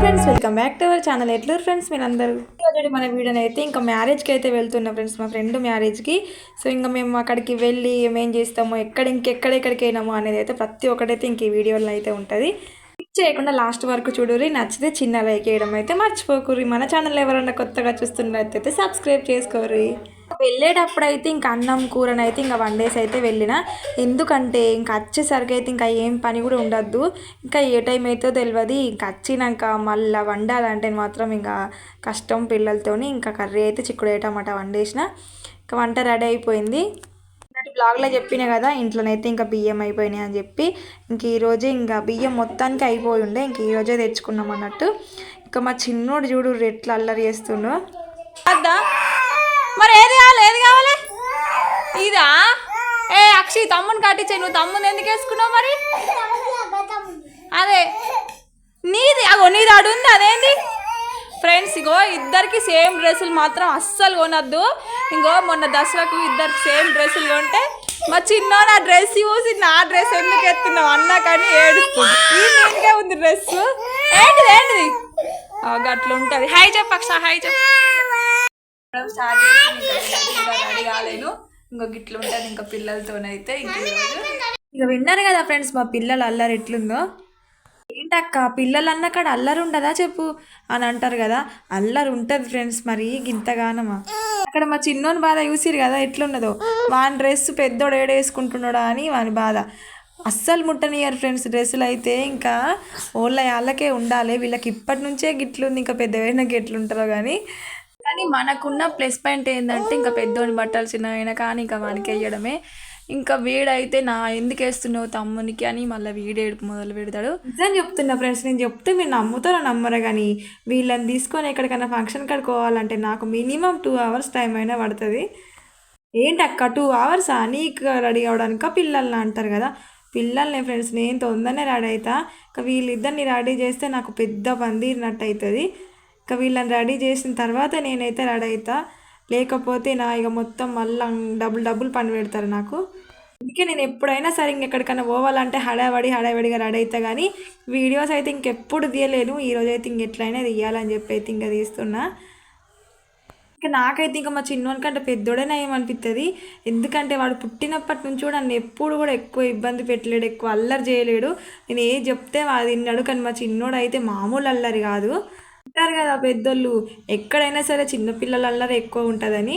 Friends welcome back to our channel Etluru friends మీరందరూ. Already మన వీడియోని అయితే ఇంకా మ్యారేజ్కి అయితే వెళ్తున్నాం ఫ్రెండ్స్ మా ఫ్రెండ్ మ్యారేజ్కి సో ఇంకా మేము అక్కడికి వెళ్ళి ఏమేం చేస్తామో ఎక్కడ ఇంకెక్కడెక్కడికి అయినామో అనేది అయితే ప్రతి ఒక్కటైతే ఇంక ఈ వీడియోలో అయితే ఉంటుంది. చేయకుండా లాస్ట్ వరకు చూడుర్రి నచ్చితే చిన్న లైక్ వేయడం అయితే మర్చిపోకుర్రి. మన ఛానల్ ఎవరన్నా కొత్తగా చూస్తున్నట్టయితే సబ్స్క్రైబ్ చేసుకోర్రి. వెళ్ళేటప్పుడు అయితే ఇంకా అన్నం కూరనైతే ఇంకా వండేసి అయితే వెళ్ళిన. ఎందుకంటే ఇంకా వచ్చేసరికి అయితే ఇంకా ఏం పని కూడా ఉండద్దు. ఇంకా ఏ టైం అయితే తెలియదు ఇంకా వచ్చినాక మళ్ళీ వండాలంటే మాత్రం ఇంకా కష్టం పిల్లలతోని ఇంకా కర్రీ అయితే చిక్కుడు టమాటా వండేసిన. ఇంకా వంట రెడీ అయిపోయింది. బ్లాగ్లో చెప్పిన కదా ఇంట్లోనైతే ఇంకా బియ్యం అయిపోయినాయి అని చెప్పి. ఇంక ఈరోజే ఇంకా బియ్యం మొత్తానికి అయిపోయి ఉండే. ఇంక ఈరోజే తెచ్చుకున్నాం అన్నట్టు. ఇంకా మా చిన్నోడు చూడు ఎట్లా అల్లరి చేస్తుండో. అద్దా అక్షి తమ్ముని కట్టించే నువ్వు తమ్ముని ఎందుకు వేసుకున్నావు మరి? అదే. నీది అగో నీది అడుంది అదేంది? ఫ్రెండ్స్ ఇగో ఇద్దరికి సేమ్ డ్రెస్సులు మాత్రం అస్సలు కొనద్దు. ఇంకో మొన్న దసరాకు ఇద్దరికి సేమ్ డ్రెస్సులు కొంటే మా చిన్న నా డ్రెస్ చూసి నా డ్రెస్ ఎందుకు ఎత్తున్నావు అన్నా కానీ ఏడుస్తుంది. నీట్గా ఉంది డ్రెస్ ఏంటిది ఏంటిది? అట్లా ఉంటుంది. హాయ్ చెప్పు అక్ష హాయ్ చెప్పు. స్టార్ట్ చేసి ఇంకా రెడీ కాలేను ఇంకో గిట్లు ఉంటుంది ఇంకా పిల్లలతోనైతే ఇంక ఈరోజు. ఇక విన్నారు కదా ఫ్రెండ్స్ మా పిల్లలు అల్లరి ఎట్లుందో. ఏంటక్క పిల్లలు అన్న కాడ అల్లరి ఉండదా చెప్పు అని అంటారు కదా. అల్లరి ఉంటుంది ఫ్రెండ్స్ మరి గింతగానమా అక్కడ మా చిన్నోని బాధ చూసిరు కదా ఎట్లున్నదో. వాని డ్రెస్ పెద్దోడు ఏడేసుకుంటున్నాడా అని వాని బాధ. అస్సలు ముట్టనియరు ఫ్రెండ్స్ డ్రెస్సులు అయితే ఇంకా ఓళ్ళ వాళ్ళకే ఉండాలి. వీళ్ళకి ఇప్పటి నుంచే గిట్లుంది ఇంకా పెద్దవైనా గిట్లుంటారో కానీ కానీ మనకున్న ప్లస్ పాయింట్ ఏంటంటే ఇంకా పెద్దోని బట్టలు చిన్నవైనా కానీ ఇంకా మనకి వేయడమే. ఇంకా వీడైతే నా ఎందుకు వేస్తున్నావు తమ్మునికి అని మళ్ళీ వీడేడుపు మొదలు పెడతాడు. నిజం చెప్తున్నా ఫ్రెండ్స్ నేను చెప్తే మీరు నమ్ముతారో నమ్మరు కానీ వీళ్ళని తీసుకొని ఎక్కడికైనా ఫంక్షన్ కాడికి పోవాలంటే నాకు మినిమం టూ అవర్స్ టైం అయినా పడుతుంది. ఏంటక్క టూ అవర్స్? నీకు రెడీ అవ్వడానిక? పిల్లల్ని అంటారు కదా. పిల్లల్ని ఫ్రెండ్స్ నేను తొందరనే రెడీ అవుతా ఇంకా వీళ్ళిద్దరిని రెడీ చేస్తే నాకు పెద్ద పందిరినట్టు అవుతుంది ఇంకా వీళ్ళని రెడీ చేసిన తర్వాత నేనైతే రెడీ అవుతా లేకపోతే నా ఇక మొత్తం మళ్ళీ డబుల్ డబుల్ పని పెడతారు నాకు. అందుకే నేను ఎప్పుడైనా సరే ఇంకెక్కడికైనా పోవాలంటే హడావడి హడావడిగా రెడీ అవుతా కానీ వీడియోస్ అయితే ఇంకెప్పుడు తీయలేను. ఈరోజు అయితే ఇంకెట్లయినా తీయాలని చెప్పి అయితే ఇంకా తీస్తున్నా. ఇంకా నాకైతే ఇంకా మా చిన్నోని కంటే పెద్దోడేనా ఏమనిపిస్తుంది ఎందుకంటే వాడు పుట్టినప్పటి నుంచి కూడా నన్ను ఎప్పుడు కూడా ఎక్కువ ఇబ్బంది పెట్టలేడు ఎక్కువ అల్లరి చేయలేడు. నేను ఏ చెప్తే వాడు తిన్నాడు కానీ మా చిన్నోడు అయితే మామూలు అల్లరి కాదు. అంటారు కదా పెద్దోళ్ళు. ఎక్కడైనా సరే చిన్నపిల్లల అల్లరి ఎక్కువ ఉంటుందని.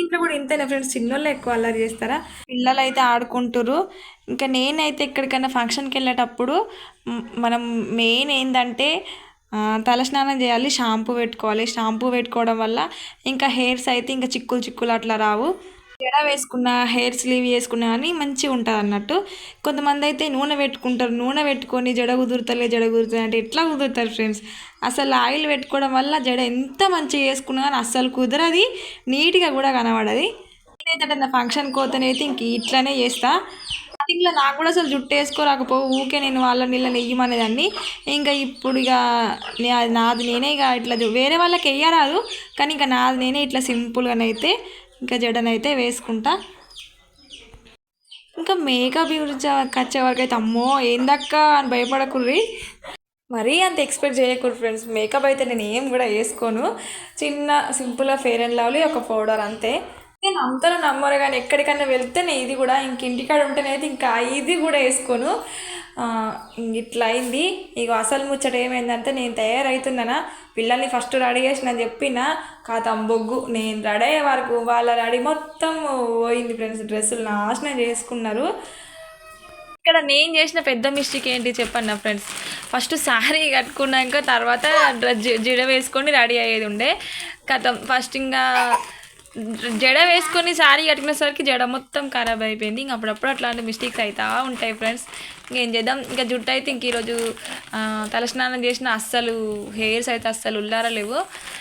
ఇంట్లో కూడా ఇంతేనా ఫ్రెండ్స్? చిన్నోళ్ళు ఎక్కువ అల్లరి చేస్తారా? పిల్లలు అయితే ఆడుకుంటారు ఇంకా నేనైతే ఎక్కడికైనా ఫంక్షన్కి వెళ్ళేటప్పుడు మనం మెయిన్ ఏంటంటే తలస్నానం చేయాలి షాంపూ పెట్టుకోవాలి. షాంపూ పెట్టుకోవడం వల్ల ఇంకా హెయిర్స్ అయితే ఇంకా చిక్కులు చిక్కులు అట్లా రావు. జడ వేసుకున్న హెయిర్ స్లీవ్ వేసుకున్నా అని మంచిగా ఉంటుంది అన్నట్టు. కొంతమంది అయితే నూనె పెట్టుకుంటారు. నూనె పెట్టుకొని జడ కుదురుతలే జడ కుదురుతుంది అంటే ఎట్లా కుదురుతారు ఫ్రెండ్స్ అసలు ఆయిల్ పెట్టుకోవడం వల్ల జడ ఎంత మంచిగా వేసుకున్నా కానీ అస్సలు కుదరది నీట్గా కూడా కనబడది. నేనైతే నా ఫంక్షన్ అయితే ఇంక ఇట్లానే చేస్తా. స్టార్టింగ్లో నాకు కూడా అసలు జుట్టు వేసుకోరాకపో ఊకే నేను వాళ్ళ నీళ్ళ నెయ్యమనేదాన్ని ఇంకా ఇప్పుడు ఇక నాది నేనే ఇక ఇట్లా వేరే వాళ్ళకి వేయరాదు. కానీ ఇంకా నాది నేనే ఇట్లా సింపుల్గానైతే ఇంకా జడనైతే వేసుకుంటా. ఇంకా మేకప్ గురించి వచ్చే వరకు అయితే అమ్మో ఏందక్క అని భయపడకుర్రి. మరీ అంత ఎక్స్పెక్ట్ చేయకూడదు ఫ్రెండ్స్ మేకప్ అయితే నేను ఏం కూడా వేసుకోను. చిన్న సింపుల్గా ఫేర్ అండ్ లవ్లీ ఒక పౌడర్ అంతే. నేను అంతలో నమ్మరు కానీ ఎక్కడికైనా వెళ్తే నేను ఇది కూడా. ఇంక ఇంటికాడ ఉంటేనే అయితే ఇంకా ఇది కూడా వేసుకోను. ఇట్లా అయింది. ఇక అసలు ముచ్చట ఏమైందంటే నేను తయారవుతున్నానా పిల్లల్ని ఫస్ట్ రెడీ చేసిన చెప్పిన కాతం బొగ్గు నేను రెడీ అయ్యే వరకు వాళ్ళ రెడీ మొత్తం పోయింది ఫ్రెండ్స్. డ్రెస్సులు నాశనం చేసుకున్నారు. ఇక్కడ నేను చేసిన పెద్ద మిస్టేక్ ఏంటి చెప్పండి నా ఫ్రెండ్స్. ఫస్ట్ శారీ కట్టుకున్నాక తర్వాత డ్రెస్ జిడ వేసుకొని రెడీ అయ్యేది ఉండే. కథం ఫస్ట్ ఇంకా జడ వేసుకొని శారీ కట్టుకునేసరికి జడ మొత్తం ఖరాబ్ అయిపోయింది. ఇంక అప్పుడప్పుడు అట్లాంటి మిస్టేక్స్ అవుతా ఉంటాయి ఫ్రెండ్స్ ఇంకేం చేద్దాం? ఇంకా జుట్టు అయితే ఇంక ఈరోజు తలస్నానం చేసిన అస్సలు హెయిర్స్ అయితే అస్సలు ఉల్లారలేవు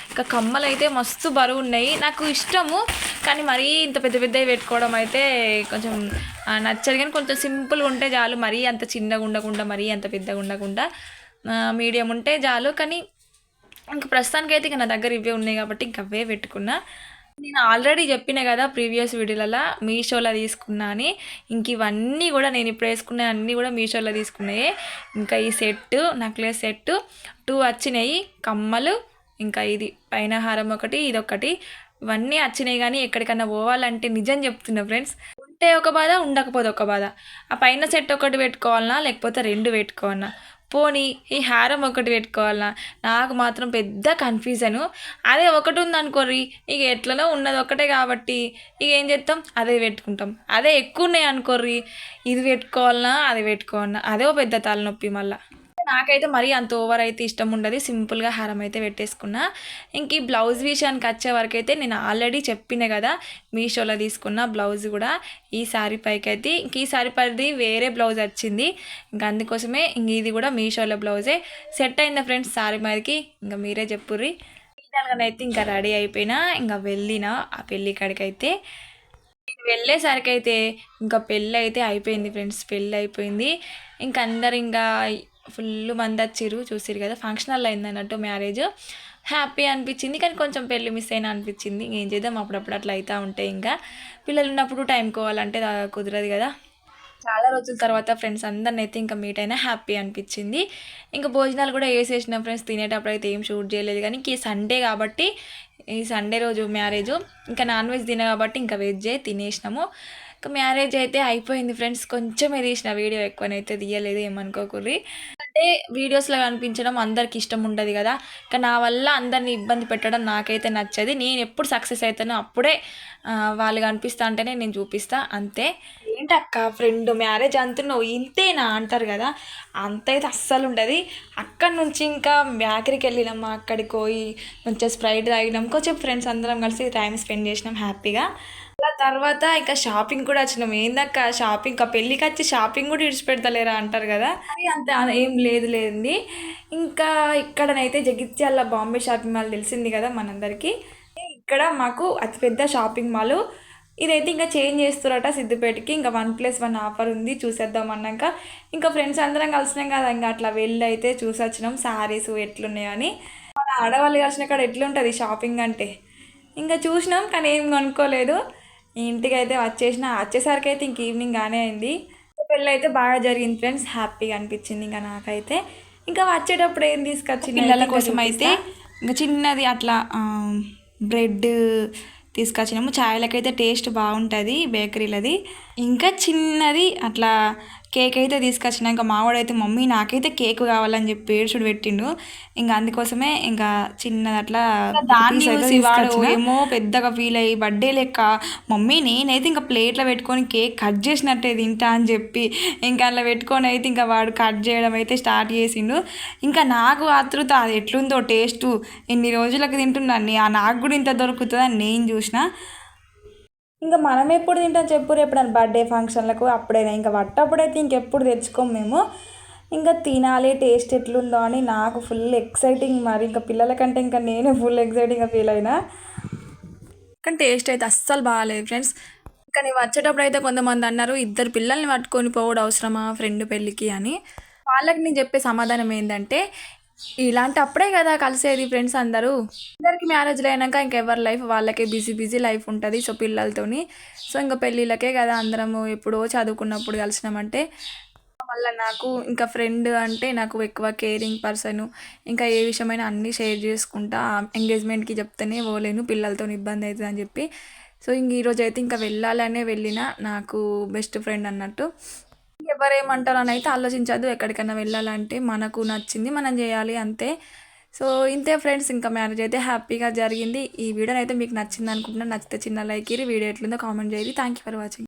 ఇంకా కమ్మలు అయితే మస్తు బరువు ఉన్నాయి. నాకు ఇష్టము కానీ మరీ ఇంత పెద్ద పెద్దవి పెట్టుకోవడం అయితే కొంచెం నచ్చదు. కానీ కొంచెం సింపుల్గా ఉంటే చాలు. మరీ అంత చిన్నగా ఉండకుండా మరీ అంత పెద్దగా ఉండకుండా మీడియం ఉంటే చాలు. కానీ ఇంక ప్రస్తుతానికైతే ఇక నా దగ్గర ఇవే ఉన్నాయి కాబట్టి ఇంక అవే పెట్టుకున్నా. నేను ఆల్రెడీ చెప్పిన కదా ప్రీవియస్ వీడియోలలో మీషోలో తీసుకున్నా అని. ఇంక ఇవన్నీ కూడా నేను ఇప్పుడు వేసుకున్న అన్నీ కూడా మీషోలో తీసుకున్నాయి. ఇంకా ఈ సెట్ నెక్లెస్ సెట్ టూ వచ్చినాయి. కమ్మలు ఇంకా ఇది పైన హారం ఒకటి ఇదొకటి ఇవన్నీ వచ్చినాయి కానీ ఎక్కడికన్నా పోవాలంటే నిజం చెప్తున్నా ఫ్రెండ్స్. ఉంటే ఒక బాధ ఉండకపోతే ఒక బాధ. ఆ పైన సెట్ ఒకటి పెట్టుకోవాలన్నా లేకపోతే రెండు పెట్టుకోవాలన్నా పోనీ ఈ హారం ఒకటి పెట్టుకోవాలా? నాకు మాత్రం పెద్ద కన్ఫ్యూజను అదే ఒకటి ఉందనుకోర్రి ఇక ఎట్లనో ఉన్నది ఒకటే కాబట్టి ఇక ఏం చేస్తాం అదే పెట్టుకుంటాం. అదే ఎక్కువ ఉన్నాయి అనుకోర్రి ఇది పెట్టుకోవాలన్నా అది పెట్టుకోవాలన్నా అదే ఓ పెద్ద తలనొప్పి మళ్ళీ. నాకైతే మరీ అంత ఓవర్ అయితే ఇష్టం ఉండదు. సింపుల్గా హారం అయితే పెట్టేసుకున్నా. ఇంక ఈ బ్లౌజ్ విషయానికి వచ్చే వరకు అయితే నేను ఆల్రెడీ చెప్పిన కదా మీషోలో తీసుకున్న బ్లౌజ్ కూడా ఈ సారీ పైకి అయితే ఇంక ఈ శారీ పరిది వేరే బ్లౌజ్ వచ్చింది. ఇంక అందుకోసమే ఇంక ఇది కూడా మీషోలో బ్లౌజే. సెట్ అయిందా ఫ్రెండ్స్ సారీ మీదకి ఇంకా మీరే చెప్పుర్రి. అయితే ఇంకా రెడీ అయిపోయినా ఇంకా వెళ్ళిన ఆ పెళ్ళి కాడికి అయితే వెళ్ళేసరికి అయితే ఇంకా పెళ్ళి అయితే అయిపోయింది ఫ్రెండ్స్ పెళ్ళి అయిపోయింది ఇంకా అందరు ఇంకా ఫుల్ మంది వచ్చిర్రు చూసిరు కదా. ఫంక్షన్ అయింది అన్నట్టు మ్యారేజ్ హ్యాపీ అనిపించింది కానీ కొంచెం పెళ్ళి మిస్ అయినా అనిపించింది. ఏం చేద్దాం? అప్పుడప్పుడు అట్లా అవుతూ ఉంటాయి ఇంకా. పిల్లలు ఉన్నప్పుడు టైం కోవాలంటే కుదరదు కదా. చాలా రోజుల తర్వాత ఫ్రెండ్స్ అందరిని అయితే ఇంకా మీట్ అయినా హ్యాపీ అనిపించింది. ఇంకా భోజనాలు కూడా వేసేసిన ఫ్రెండ్స్ తినేటప్పుడు అయితే ఏం షూట్ చేయలేదు. కానీ ఈ సండే కాబట్టి ఈ సండే రోజు మ్యారేజ్ ఇంకా నాన్ వెజ్ తిన కాబట్టి ఇంకా వెజ్జే తినేసినాము. మ్యారేజ్ అయితే అయిపోయింది ఫ్రెండ్స్. కొంచెమే తీసిన వీడియో ఎక్కువనైతే తీయలేదు ఏమనుకోకుర్రి. అంటే వీడియోస్లో కనిపించడం అందరికి ఇష్టం ఉండదు కదా. ఇక నా వల్ల అందరిని ఇబ్బంది పెట్టడం నాకైతే నచ్చది. నేను ఎప్పుడు సక్సెస్ అవుతానో అప్పుడే వాళ్ళు కనిపిస్తా అంటేనే నేను చూపిస్తా అంతే. ఏంటక్క ఫ్రెండ్ మ్యారేజ్ అంటున్నావు? ఇంతేనా అంటారు కదా. అంత అయితే అస్సలు ఉండదు. అక్కడి నుంచి ఇంకా బేకరీకి వెళ్ళినాం అక్కడికి పోయి కొంచెం స్ప్రైట్ తాగినాం. కొంచెం ఫ్రెండ్స్ అందరం కలిసి టైం స్పెండ్ చేసినాం హ్యాపీగా. తర్వాత ఇంకా షాపింగ్ కూడా వచ్చినాం. ఏందక్క షాపింగ్? ఇంకా పెళ్ళికి వచ్చి షాపింగ్ కూడా ఇడిచిపెడతలేరా అంటారు కదా. అది అంత ఏం లేదు లేదండి ఇంకా ఇక్కడనైతే జగిత్యాల బాంబే షాపింగ్ మాల్ తెలిసింది కదా మనందరికీ. ఇక్కడ మాకు అతిపెద్ద షాపింగ్ మాల్. ఇదైతే ఇంకా చేంజ్ చేస్తారట సిద్దిపేటకి. ఇంకా వన్ ప్లస్ వన్ ఆఫర్ ఉంది. చూసేద్దాం అన్నాక. ఇంకా ఫ్రెండ్స్ అందరం కలిసినాం కదా. ఇంకా అట్లా వెళ్ళి అయితే చూసి వచ్చినాం సారీస్ ఎట్లున్నాయో అని. మన ఆడవాళ్ళు కలిసిన కాడ ఎట్లుంటుంది షాపింగ్ అంటే? ఇంకా చూసినాం కానీ ఏం కొనుక్కోలేదు. ఇంటికి అయితే వచ్చేసిన వచ్చేసరికి అయితే ఇంక ఈవినింగ్ గానే అయింది. పెళ్ళి అయితే బాగా జరిగింది ఫ్రెండ్స్. హ్యాపీగా అనిపించింది ఇంకా నాకైతే. ఇంకా వచ్చేటప్పుడు ఏం తీసుకొచ్చి పిల్లల కోసం అయితే ఇంకా చిన్నది అట్లా బ్రెడ్ తీసుకొచ్చినాము. చాయ్లకైతే టేస్ట్ బాగుంటుంది బేకరీలది. ఇంకా చిన్నది అట్లా కేక్ అయితే తీసుకొచ్చిన. ఇంకా మావాడైతే మమ్మీ నాకైతే కేక్ కావాలని చెప్పి ఏడ్చుడు పెట్టిండు. ఇంకా అందుకోసమే ఇంకా చిన్నది అట్లా దాన్ని వాడు ఏమో పెద్దగా ఫీల్ అయ్యి బర్త్డే లెక్క మమ్మీ నేనైతే ఇంకా ప్లేట్లో పెట్టుకొని కేక్ కట్ చేసినట్టే తింటా అని చెప్పి ఇంకా అలా పెట్టుకొని అయితే ఇంకా వాడు కట్ చేయడం అయితే స్టార్ట్ చేసిండు. ఇంకా నాకు ఆతృత అది ఎట్లుందో టేస్ట్. ఎన్ని రోజులకు తింటున్నాను ఆ నాకు కూడా ఇంత దొరుకుతుందని నేను చూసిన. ఇంకా మనం ఎప్పుడు తింటాం చెప్పు ఎప్పుడైనా బర్త్డే ఫంక్షన్లకు అప్పుడైనా. ఇంకా పట్టప్పుడైతే ఇంకెప్పుడు తెచ్చుకోం మేము. ఇంకా తినాలి టేస్ట్ ఎట్లుందో అని నాకు ఫుల్ ఎక్సైటింగ్ మరి. ఇంకా పిల్లలకంటే ఇంకా నేనే ఫుల్ ఎక్సైటింగ్గా ఫీల్ అయినా. కానీ టేస్ట్ అయితే అస్సలు బాగాలేదు ఫ్రెండ్స్ ఇంకా నేను వచ్చేటప్పుడు అయితే కొంతమంది అన్నారు ఇద్దరు పిల్లల్ని పట్టుకొని పోవడం అవసరమా ఫ్రెండ్ పెళ్ళికి అని. వాళ్ళకి నేను చెప్పే సమాధానం ఏంటంటే ఇలాంటి అప్పుడే కదా కలిసేది ఫ్రెండ్స్ అందరూ. అందరికి మ్యారేజ్లు అయినాక ఇంకెవరి లైఫ్ వాళ్ళకే బిజీ బిజీ లైఫ్ ఉంటుంది సో పిల్లలతోని. సో ఇంకా పెళ్ళిళ్ళకే కదా అందరము ఎప్పుడో చదువుకున్నప్పుడు కలిసినామంటే మళ్ళీ నాకు ఇంకా ఫ్రెండ్ అంటే నాకు ఎక్కువ కేరింగ్ పర్సన్ ఇంకా ఏ విషయమైనా అన్నీ షేర్ చేసుకుంటా ఎంగేజ్మెంట్కి చెప్తేనే పోలేను పిల్లలతో ఇబ్బంది అవుతుంది అని చెప్పి. సో ఇంక ఈరోజు అయితే ఇంకా వెళ్ళాలనే వెళ్ళిన నాకు బెస్ట్ ఫ్రెండ్ అన్నట్టు. ఎవరేమంటారు అని అయితే ఆలోచించద్దు. ఎక్కడికైనా వెళ్ళాలంటే మనకు నచ్చింది మనం చేయాలి అంతే. సో ఇంతే ఫ్రెండ్స్ ఇంకా మ్యారేజ్ అయితే హ్యాపీగా జరిగింది. ఈ వీడియో అయితే మీకు నచ్చింది అనుకుంటున్నాను నచ్చితే చిన్న లైక్ ఇరి వీడియో ఎట్లుందో కామెంట్ చేయండి. Thank you for watching